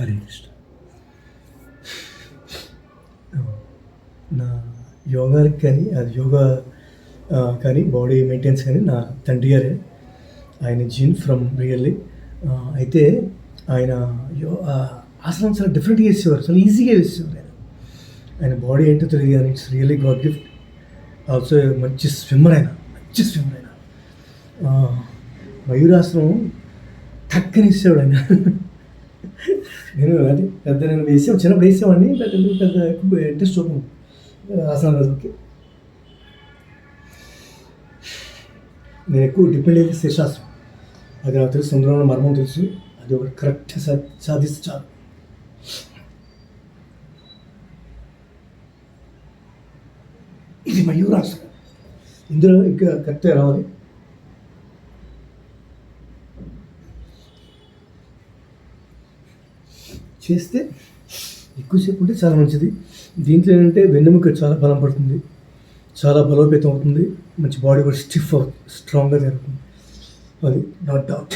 హరే కృష్ణ నా యోగాకి కానీ అది యోగా కానీ బాడీ మెయింటెన్స్ కానీ నా తండ్రి గారే. ఆయన జీన్ ఫ్రమ్ రియల్లీ. అయితే ఆయన యో ఆసనం చాలా డిఫరెంట్గా వేసేవారు చాలా ఈజీగా వేసేవారు ఆయన. ఆయన బాడీ ఏంటో తెలియదు కానీ it's really god gift also మంచి స్విమ్మర్ ఆయన మంచి స్విమ్మర్ ఆయన. మయూరాసనం టక్కని వేసేవాడు ఆయన. నేను అంటే పెద్ద నేను వేసాం చిన్నప్పుడు వేసేవాడిని పెద్ద పెద్ద ఎక్కువ ఇంట్రెస్ట్ చూపను ఆసనం ఓకే. నేను ఎక్కువ డిపెండ్ అయ్యేది శీర్షాసనం అది నాకు తెలుసు సుందరమైన మర్మం తెలుసు. అది ఒకటి కరెక్ట్ సా సాధిస్తే చాలు. ఇది మయూరాసనం ఇందులో ఇంకా కరెక్ట్గా రావాలి. చేస్తే ఎక్కువసేపు ఉంటే చాలా మంచిది. దీంట్లో ఏంటంటే వెన్నెముక చాలా బలం పడుతుంది. చాలా బలోపేతం అవుతుంది. మంచి బాడీ కూడా స్టిఫ్ అవుతుంది స్ట్రాంగ్గా జరుగుతుంది అది నాట్ డౌట్.